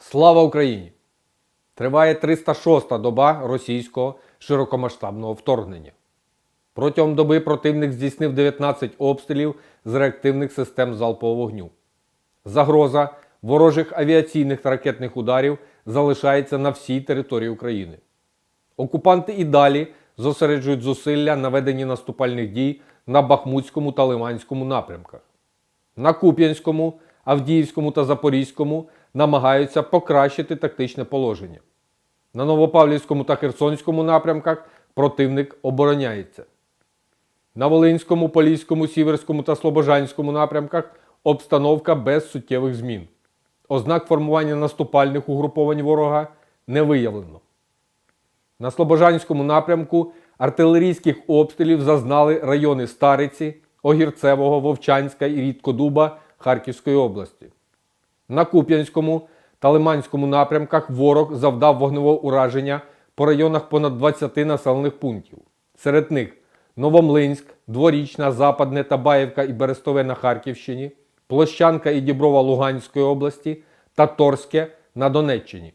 Слава Україні! Триває 306-та доба російського широкомасштабного вторгнення. Протягом доби противник здійснив 19 обстрілів з реактивних систем залпового вогню. Загроза ворожих авіаційних та ракетних ударів залишається на всій території України. Окупанти і далі зосереджують зусилля на веденні наступальних дій на Бахмутському та Лиманському напрямках. На Куп'янському, Авдіївському та Запорізькому намагаються покращити тактичне положення. На Новопавлівському та Херсонському напрямках противник обороняється. На Волинському, Поліському, Сіверському та Слобожанському напрямках обстановка без суттєвих змін. Ознак формування наступальних угруповань ворога не виявлено. На Слобожанському напрямку артилерійських обстрілів зазнали райони Стариці, Огірцевого, Вовчанська і Рідкодуба Харківської області. На Куп'янському та Лиманському напрямках ворог завдав вогневого ураження по районах понад 20 населених пунктів. Серед них Новомлинськ, Дворічна, Западне, Табаєвка і Берестове на Харківщині, Площанка і Діброва Луганської області та Торське на Донеччині.